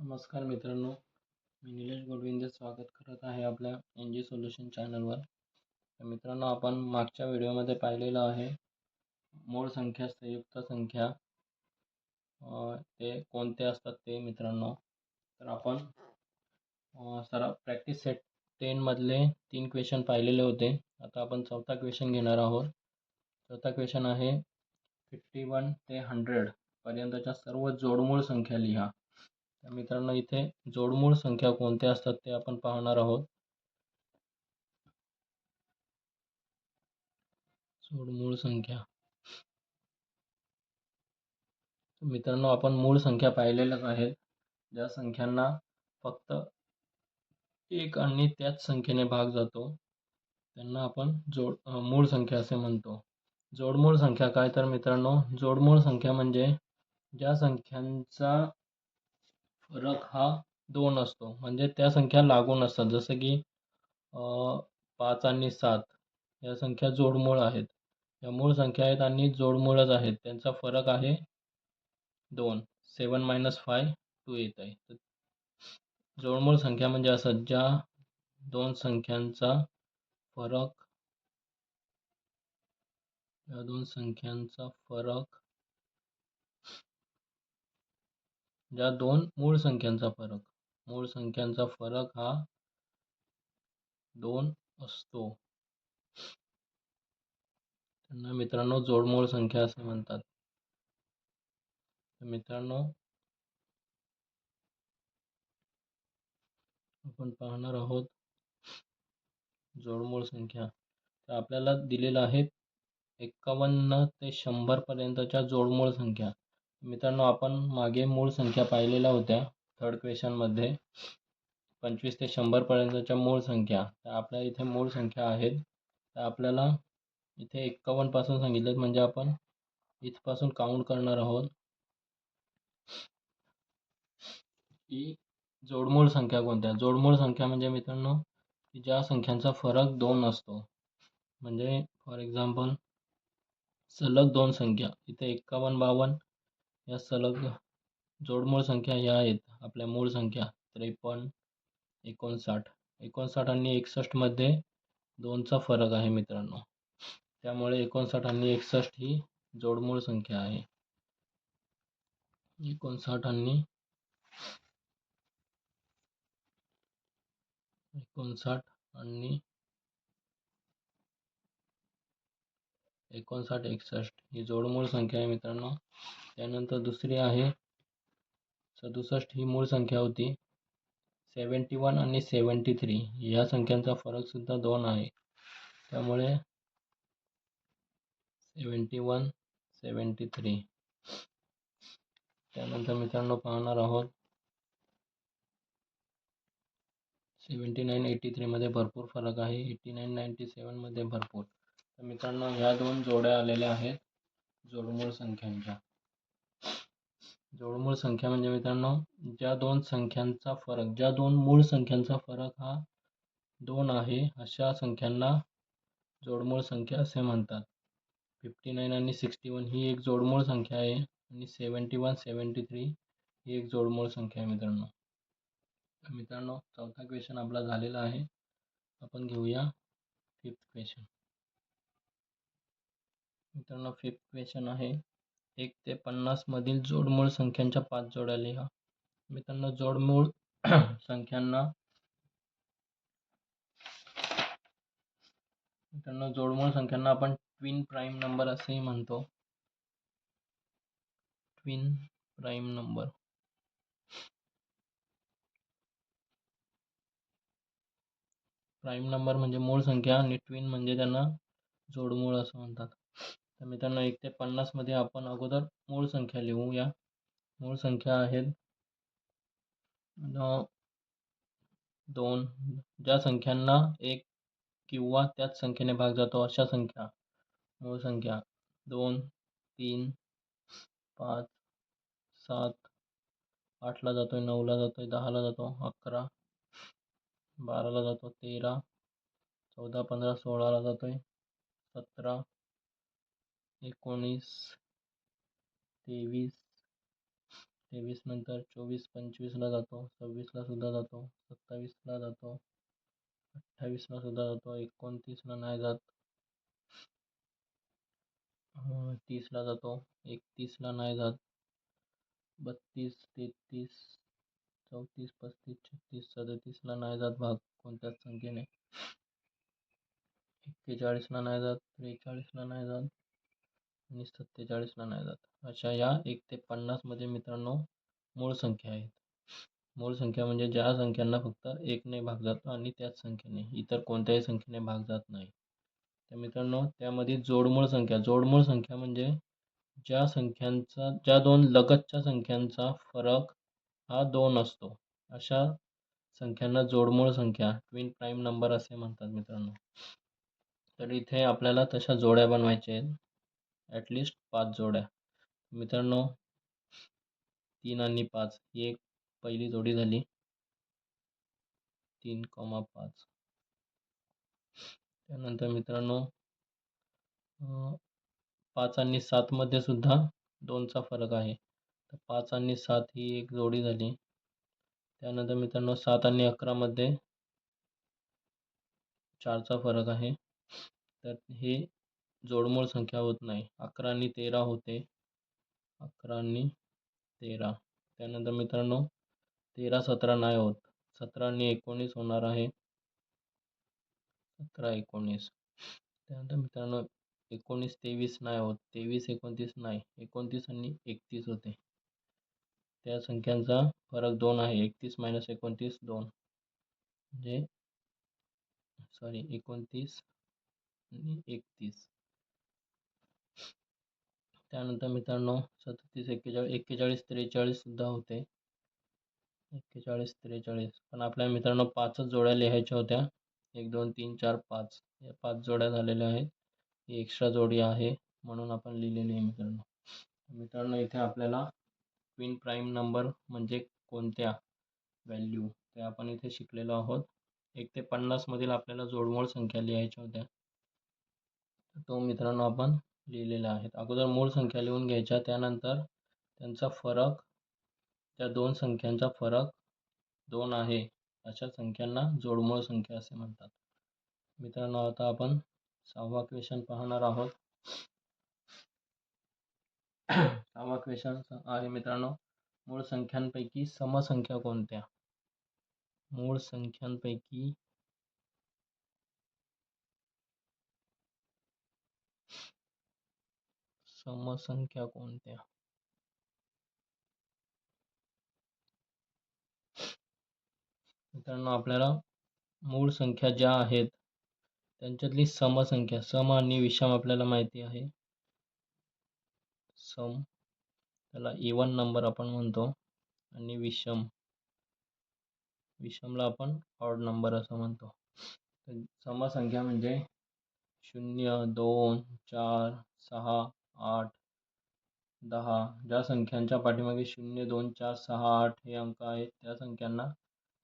नमस्कार मित्रांनो मी निलेश गोडविंदे स्वागत करत आहे आपल्या एन जी सोल्युशन चॅनलवर तर मित्रांनो आपण मागच्या व्हिडिओमध्ये पाहिलेलं आहे मूळ संख्या संयुक्त संख्या ते कोणते असतात ते मित्रांनो. तर आपण सरा प्रॅक्टिस सेट टेनमधले तीन क्वेश्चन पाहिलेले होते. आता आपण चौथा क्वेश्चन घेणार आहोत. चौथा क्वेश्चन आहे फिफ्टी वन ते हंड्रेडपर्यंतच्या सर्व जोडमूळ संख्या लिहा. तर मित्रांनो इथे जोडमूळ संख्या कोणत्या असतात ते आपण पाहणार आहोत. जोडमूळ संख्या. मित्रांनो आपण मूळ संख्या पाहिलेल्याच आहेत ज्या संख्यांना फक्त एक आणि त्याच संख्येने भाग जातो त्यांना आपण जोड मूळ संख्या असे म्हणतो. जोडमूळ संख्या काय? तर मित्रांनो जोडमूळ संख्या म्हणजे ज्या संख्यांचा फरक हा दोन असतो. म्हणजे त्या संख्या लागून असतात. जसं की पाच आणि सात या संख्या जोडमूळ आहेत. या मूळ संख्या आहेत आणि जोडमूळच आहेत. त्यांचा फरक आहे दोन. सेवन मायनस फाय टू येत आहे. जोडमूळ संख्या म्हणजे असं ज्या दोन संख्यांचा फरक या दोन संख्यांचा फरक ज्या दोन मूळ संख्यांचा फरक. मूळ संख्यांचा फरक हा दोन असतो. त्यांना मित्रांनो जोडमूळ संख्या असे म्हणतात. मित्रांनो आपण पाहणार आहोत जोडमूळ संख्या. तर आपल्याला दिलेलं आहे एक्कावन्न ते शंभरपर्यंतच्या जोडमूळ संख्या. मित्रांनो आपण मागे मूळ संख्या पाहिलेल्या होत्या थर्ड क्वेश्चनमध्ये पंचवीस ते शंभरपर्यंतच्या मूळ संख्या. तर आपल्या इथे मूळ संख्या आहेत. तर आपल्याला इथे एक्कावन्नपासून सांगितलेत म्हणजे आपण इथपासून काउंट करणार आहोत. की जोडमूळ संख्या कोणत्या? जोडमूळ संख्या म्हणजे मित्रांनो की ज्या संख्यांचा फरक दोन असतो. म्हणजे फॉर एक्झाम्पल सलग दोन संख्या. इथे एक्कावन्न बावन्न या सलग जोडमूळ संख्या ह्या आहेत. आपल्या मूळ संख्या त्रेपन्न एकोणसाठ. एकोणसाठ आणि एकसष्टमध्ये दोनचा फरक आहे मित्रांनो. त्यामुळे एकोणसाठ आणि एकसष्ट ही जोडमूळ संख्या आहे. एकोणसाठ आणि एकोणसाठ आणि एकोणसाठ एकसष्ट ही जोडमूळ संख्या आहे मित्रांनो. त्यानंतर दुसरी आहे सदुसष्ट ही मूळ संख्या होती. सेवन्टी वन आणि सेवन्टी थ्री या संख्यांचा फरकसुद्धा दोन आहे. त्यामुळे सेवन्टी वन सेवन्टी थ्री. त्यानंतर मित्रांनो पाहणार आहोत. सेवन्टी नाईन एटी थ्रीमध्ये भरपूर फरक आहे. एटी नाईन नाईन्टी सेवनमध्ये भरपूर. तर मित्रांनो ह्या दोन जोड्या आलेल्या आहेत जोडमूळ संख्यांच्या. जोडमूळ संख्या म्हणजे मित्रांनो ज्या दोन संख्यांचा फरक ज्या दोन मूळ संख्यांचा फरक हा दोन आहे अशा संख्यांना जोडमूळ संख्या असे म्हणतात. फिफ्टी नाईन आणि सिक्स्टी वन ही एक जोडमूळ संख्या आहे आणि सेवन्टी वन सेवन्टी थ्री ही एक जोडमूळ संख्या आहे मित्रांनो. मित्रांनो चौथा क्वेश्चन आपला झालेला आहे. आपण घेऊया फिफ्थ क्वेश्चन मित्रांनो फिफ्थ क्वेश्चन आहे. एक ते पन्नासमधील जोडमूळ संख्यांच्या पाच जोड्या लिहा. मित्रांनो जोडमूळ संख्यांना मित्रांनो जोडमूळ संख्यांना आपण ट्विन प्राईम नंबर असेही म्हणतो. Twin prime number prime number म्हणजे मूळ संख्या आणि ट्विन म्हणजे त्यांना जोडमूळ असं म्हणतात. तर मित्रांनो एक ते पन्नासमध्ये आपण अगोदर मूळ संख्या लिहूया. मूळ संख्या आहेत दोन ज्या संख्यांना एक किंवा त्याच संख्येने भाग जातो अशा संख्या. मूळ संख्या दोन तीन पाच सात आठला जातो आहे नऊला जातो आहे दहाला जातो अकरा बाराला जातो तेरा चौदा पंधरा सोळाला जातो आहे सतरा एकोणीस तेवीस तेवीस नंतर चोवीस पंचवीसला जातो सव्वीसला सुद्धा जातो सत्तावीसला जातो अठ्ठावीसला सुद्धा जातो एकोणतीसला नाही जात अं, तीसला जातो एकतीसला नाही जात बत्तीस तेहतीस चौतीस पस्तीस छत्तीस सदतीसला नाही जात भाग कोणत्याच संख्येने एक्केचाळीसला नाही जात त्रेचाळीसला नाही जात आणि सत्तेचाळीसला नाही जात अशा या एक ते पन्नासमध्ये मित्रांनो मूळ संख्या आहेत. मूळ संख्या म्हणजे ज्या संख्यांना फक्त एकने भाग जातो आणि त्याच संख्येने इतर कोणत्याही संख्येने भाग जात नाही. तर मित्रांनो त्यामध्ये जोडमूळ संख्या जोडमूळ संख्या म्हणजे ज्या संख्यांचा ज्या दोन लगतच्या संख्यांचा फरक हा दोन असतो. अशा संख्यांना जोडमूळ संख्या ट्विन प्राईम नंबर असे म्हणतात मित्रांनो. तर इथे आपल्याला तशा जोड्या बनवायच्या आहेत. ॲटलिस्ट पाच जोड्या. मित्रांनो तीन आणि पाच ही एक पहिली जोडी झाली. तीन कॉमा पाच. त्यानंतर मित्रांनो पाच आणि सातमध्ये सुद्धा दोनचा फरक आहे. तर पाच आणि सात ही एक जोडी झाली. त्यानंतर मित्रांनो सात आणि अकरामध्ये चारचा फरक आहे. तर हे जोडमोड संख्या होत नाही. अकरा आणि तेरा होते. अकरा आणि तेरा. त्यानंतर मित्रांनो तेरा सतरा नाही होत. सतरा आणि एकोणीस होणार आहे. सतरा एकोणीस. त्यानंतर मित्रांनो एकोणीस तेवीस नाही होत. तेवीस एकोणतीस नाही. एकोणतीस आणि एकतीस होते. त्या संख्यांचा फरक दोन आहे. एकतीस मायनस एकोणतीस दोन. म्हणजे सॉरी एकोणतीस आणि एकतीस. त्यानंतर मित्रांनो सदतीस एक्केचाळीस एक्केचाळीस त्रेचाळीससुद्धा होते. एक्केचाळीस त्रेचाळीस. पण आपल्या मित्रांनो पाचच जोड्या लिहायच्या होत्या. एक दोन तीन चार पाच. या पाच जोड्या झालेल्या आहेत. ही एक्स्ट्रा जोडी आहे म्हणून आपण लिहिलेली आहे मित्रांनो. मित्रांनो इथे आपल्याला क्वीन प्राईम नंबर म्हणजे कोणत्या व्हॅल्यू ते आपण इथे शिकलेलो आहोत. एक ते पन्नासमधील आपल्याला जोडमोड संख्या लिहायच्या होत्या. तो मित्रांनो आपण लिहिलेल्या आहेत. अगोदर मूळ संख्या लिहून घ्यायच्या त्यानंतर त्यांचा फरक त्या दोन संख्यांचा फरक दोन आहे. अशा संख्यांना जोडमूळ संख्या असे म्हणतात. मित्रांनो आता आपण सहावा क्वेश्चन पाहणार आहोत. सहावा क्वेश्चन आहे मित्रांनो मूळ संख्यांपैकी समसंख्या कोणत्या? मूळ संख्यांपैकी समसंख्या कोणत्या? मित्रांनो आपल्याला मूळ संख्या ज्या आहेत त्यांच्यातली समसंख्या सम आणि विषम आपल्याला माहिती आहे. सम त्याला इवन नंबर आपण म्हणतो आणि विषम. विषमला आपण ऑड नंबर असं म्हणतो. समसंख्या म्हणजे शून्य दोन चार सहा आठ दहा ज्या संख्यांच्या पाठीमागे शून्य दोन चार सहा आठ हे अंक आहेत त्या संख्यांना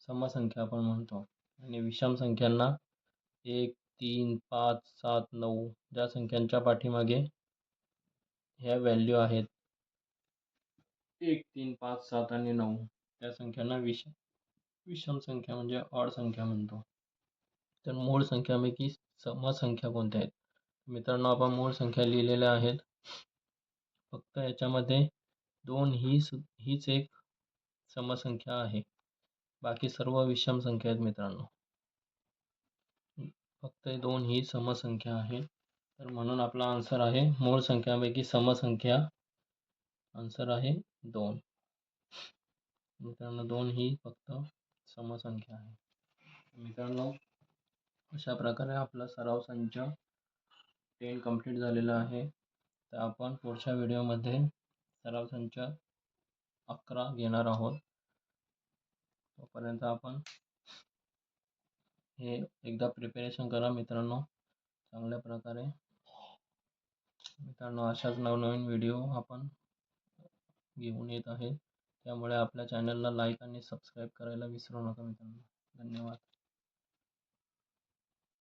समसंख्या आपण म्हणतो. आणि विषम संख्यांना एक तीन पाच सात नऊ ज्या संख्यांच्या पाठीमागे ह्या व्हॅल्यू आहेत. एक तीन पाच सात आणि नऊ त्या संख्यांना विष विषम संख्या म्हणजे ऑड संख्या म्हणतो. तर मूळ संख्यापैकी समसंख्या कोणत्या आहेत? मित्रांनो आपण मूळ संख्या लिहिलेल्या आहेत. फक्त याच्यामध्ये दोन ही सु हीच एक समसंख्या आहे. बाकी सर्व विषम संख्या आहेत मित्रांनो. फक्त दोन ही समसंख्या आहे तर म्हणून आपला आन्सर आहे मूळ संख्यापैकी समसंख्या आन्सर आहे दोन. मित्रांनो दोन ही फक्त समसंख्या आहे. मित्रांनो अशा प्रकारे आपला सराव संच टेन कंप्लीट झालेला आहे. तर आपण पुढच्या व्हिडिओमध्ये सराव संच अकरा घेणार आहोत. तोपर्यंत आपण हे एकदा प्रिपेरेशन करा मित्रांनो. चांगल्या प्रकारे. मित्रांनो अशाच नवनवीन व्हिडिओ आपण घेऊन येत आहे. त्यामुळे आपल्या चॅनलला लाईक आणि सबस्क्राईब करायला विसरू नका मित्रांनो. धन्यवाद.